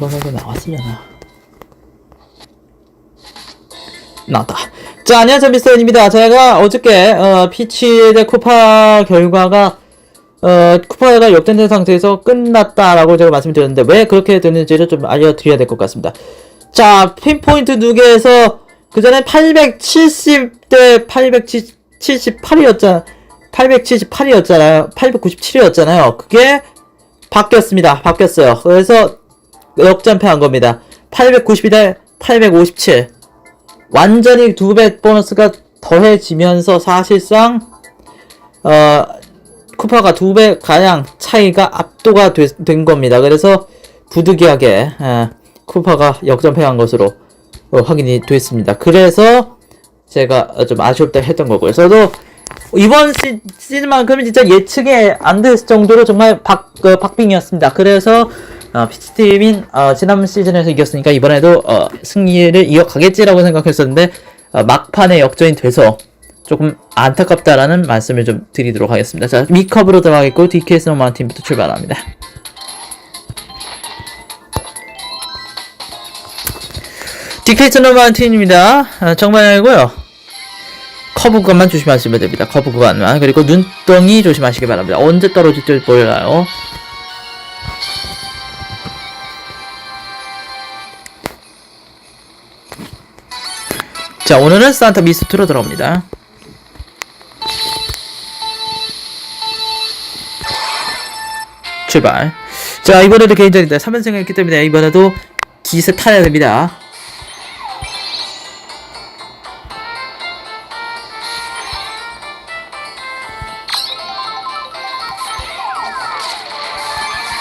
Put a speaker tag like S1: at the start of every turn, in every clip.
S1: 결과가 나왔으려나. 나왔다. 자, 안녕하세요, 미스터입니다. 제가 어저께, 어, 피치 대 쿠파 결과가, 어, 쿠파가 역전된 상태에서 끝났다라고 제가 말씀드렸는데, 왜 그렇게 됐는지를 좀 알려드려야 될 것 같습니다. 자, 핀포인트 누계에서, 그 전에 870 대 878이었잖아. 878이었잖아요. 897이었잖아요. 그게 바뀌었습니다. 바뀌었어요. 그래서 역전패한 겁니다. 892대 857. 완전히 두 배 보너스가 더해지면서 사실상 어 쿠파가 두 배 가량 차이가 압도가 되- 된 겁니다. 그래서 부득이하게 에, 쿠파가 역전패한 것으로 어, 확인이 됐습니다. 그래서 제가 어, 좀 아쉽다 했던 거고요. 저도 이번 시, 시즌만큼은 진짜 예측이 안 됐을 정도로 정말 박, 어, 박빙이었습니다. 그래서 어, 피치팀인 어, 지난 시즌에서 이겼으니까 이번에도 어, 승리를 이어가겠지라고 생각했었는데 어, 막판에 역전이 돼서 조금 안타깝다라는 말씀을 좀 드리도록 하겠습니다. 자, 미컵으로 들어가겠고 DKS 노만 팀부터 출발합니다. DKS 노만 팀입니다. 아, 정말 알고요. 커브 구간만 조심하시면 됩니다. 커브 구간만 그리고 눈덩이 조심하시기 바랍니다. 언제 떨어질지 몰라요. 자 오늘은 산타 미스트로 들어옵니다. 출발. 자 이번에도 개인전인데 3연승을 했기 때문에 이번에도 기세 타야 됩니다.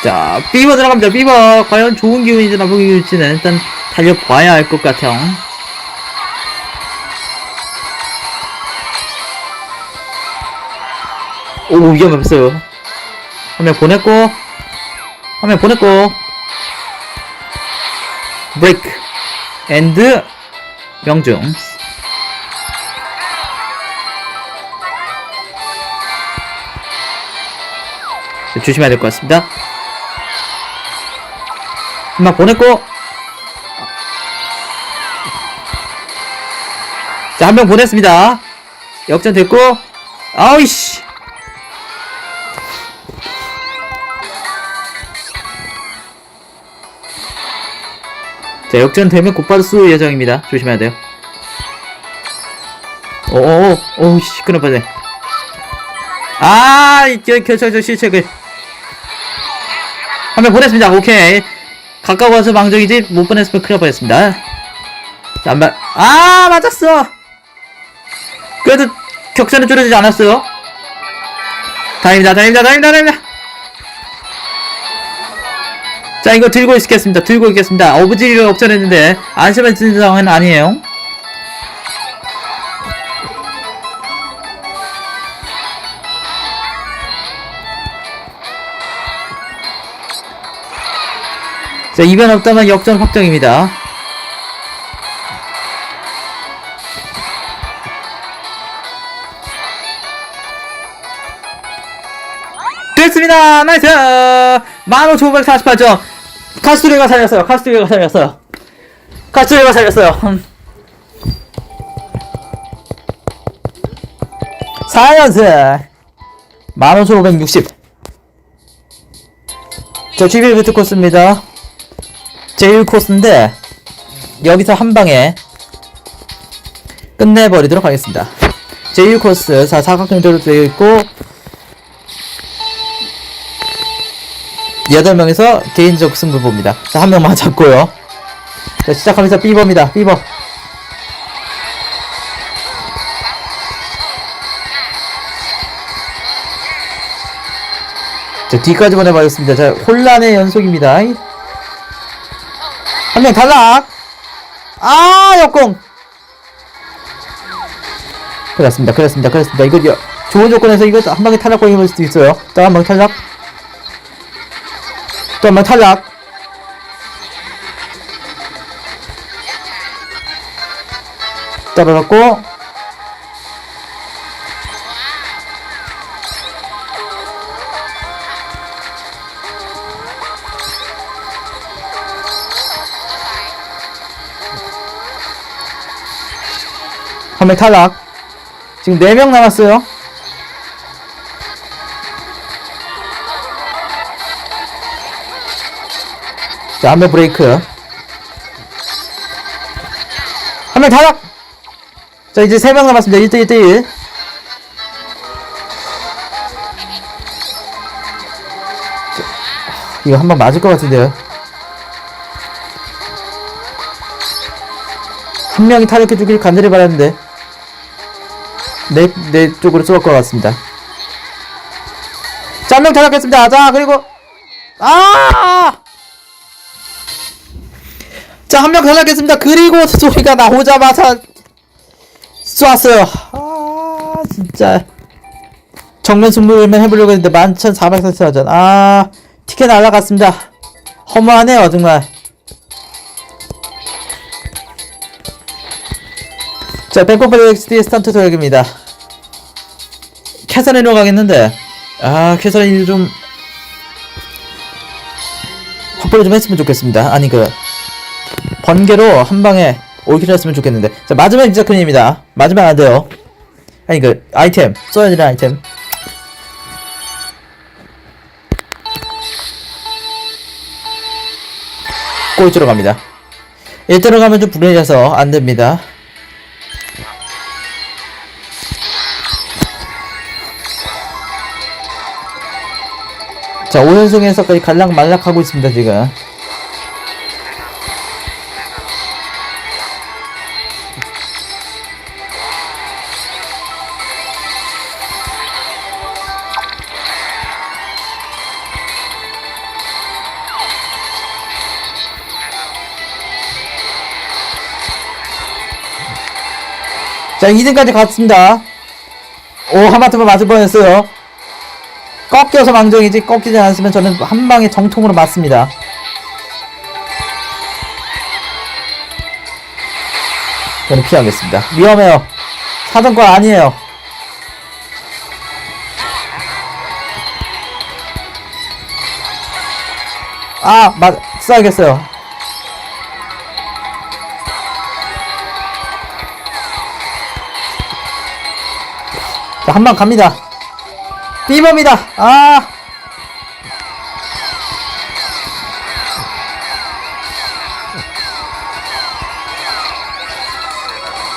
S1: 자, 비버 들어갑니다. 비버 과연 좋은 기운인지 나쁜 기운인지는 일단 달려봐야 할것 같아요. 오 위험했어요. 한 명 보냈고 한 명 보냈고 브레이크 앤드 명중 조심해야 될 것 같습니다. 한명 보냈고 자 한 명 보냈습니다. 역전 됐고 아우이씨 자 역전되면 곧바로 쏠 예정입니다. 조심해야 돼요. 오오오 오우씨 끊어 빠네. 아 결정적 실책을. 한 명 보냈습니다. 오케이. 가까워서 망정이지 못 보냈으면 큰일 날 뻔했습니다. 자, 한 발. 아 맞았어. 그래도 격차는 줄어들지 않았어요. 다행이다 다행이다 다행이다 다행이다 자 이거 들고 있겠습니다. 들고 있겠습니다. 어부지리를 역전했는데 있는 상황은 아니에요. 자 이변 없다면 역전 확정입니다. 됐습니다. 나이스! 15,548점 카스트리가 살렸어요. 카스트리가 살렸어요. 카스트리가 살렸어요. 음. 4연승 15,560 저 GBL 비트 코스입니다. 제일 코스인데 여기서 한 방에 끝내버리도록 하겠습니다. 제일 코스 자 사각형대로 되어 있고 여덟 명에서 개인적 승부 봅니다. 자, 한 명만 잡고요. 자, 시작하면서 삐버입니다. 삐버. 자, 뒤까지 보내버렸습니다. 자, 혼란의 연속입니다. 한 명 탈락! 아, 역공! 그렇습니다. 그렇습니다. 그렇습니다. 이거 여, 좋은 조건에서 이거 한 방에 탈락권이 올 수도 있어요. 자, 한방 탈락. 잠깐만 탈락. 따라갔고. 화면 탈락. 지금 4명 남았어요. 자, 한 명 브레이크. 한명 탈락! 자, 이제 3명 남았습니다. 1대1 대1. 이거 한 번 맞을 것 같은데요. 한 명이 타격해 주길 간절히 바랐는데 내, 내 쪽으로 쏠 것 같습니다. 자, 한 명 타격했습니다. 자, 그리고 아! 자, 한명 탈락했습니다. 그리고 소리가 나오자마자 쐈어요. 아, 진짜. 정면 승부를 해보려고 했는데 11,444전. 아, 티켓 날라갔습니다. 허무하네요, 정말. 자, 뱅콕 XD 스턴트 도역입니다. 캐서린으로 가겠는데, 아, 캐서린 좀, 확보를 좀 했으면 좋겠습니다. 아니, 그, 번개로 한 방에 올킬 했으면 좋겠는데. 자, 마지막 큰일입니다. 마지막 안 돼요. 아니, 그, 아이템. 써야 되는 아이템. 골 들어갑니다. 1 들어가면 좀 불리해서 안 됩니다. 자, 5연승에서까지 갈락 말락하고 있습니다, 지금. 자, 2등까지 갔습니다. 오, 하마터면 맞을 뻔했어요. 꺾여서 망정이지, 꺾이지 않았으면 저는 한 방에 정통으로 맞습니다. 저는 피하겠습니다. 위험해요. 사정권 아니에요. 아, 맞, 써야겠어요. 자, 한 방 갑니다. 삐범이다. 아.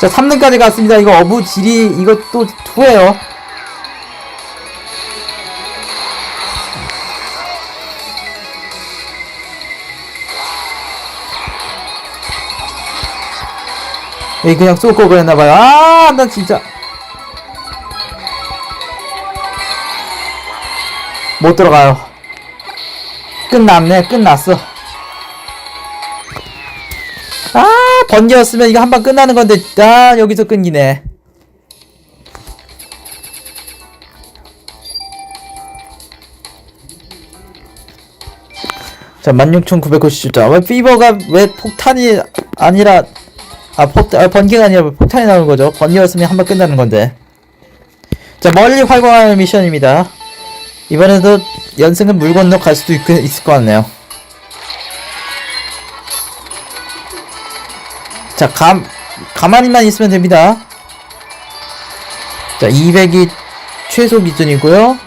S1: 자, 3등까지 갔습니다. 이거 어부 질이 이것도 투예요. 이 그냥 쏠걸 그랬나봐요. 아, 나 진짜. 못 들어가요. 끝났네, 끝났어. 아, 번개였으면 이거 한방 끝나는 건데, 아, 여기서 끊기네. 자, 16,990점. 왜 피버가 왜 폭탄이 아니라, 아, 폭, 아, 번개가 아니라 왜 폭탄이 나오는 거죠? 번개였으면 한방 끝나는 건데. 자, 멀리 활공하는 미션입니다. 이번에도 연승은 물 건너 갈 수도 있, 있을 것 같네요. 자, 감, 가만히만 있으면 됩니다. 자, 200이 최소 기준이고요.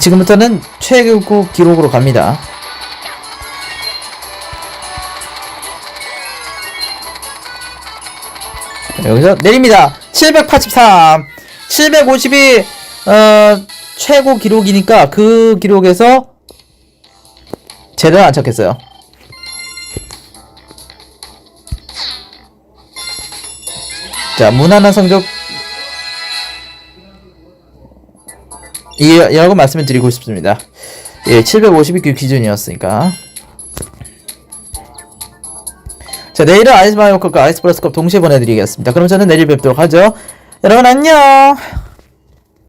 S1: 지금부터는 최고 기록으로 갑니다. 여기서 내립니다. 783, 750이 어, 최고 기록이니까 그 기록에서 제대로 안 찾겠어요. 자, 무난한 성적 이라고 말씀을 드리고 싶습니다. 예, 750이 그 기준이었으니까. 자, 내일은 아이스 마이오컵과 아이스 플러스컵 동시에 보내드리겠습니다. 그럼 저는 내일 뵙도록 하죠. 여러분 안녕!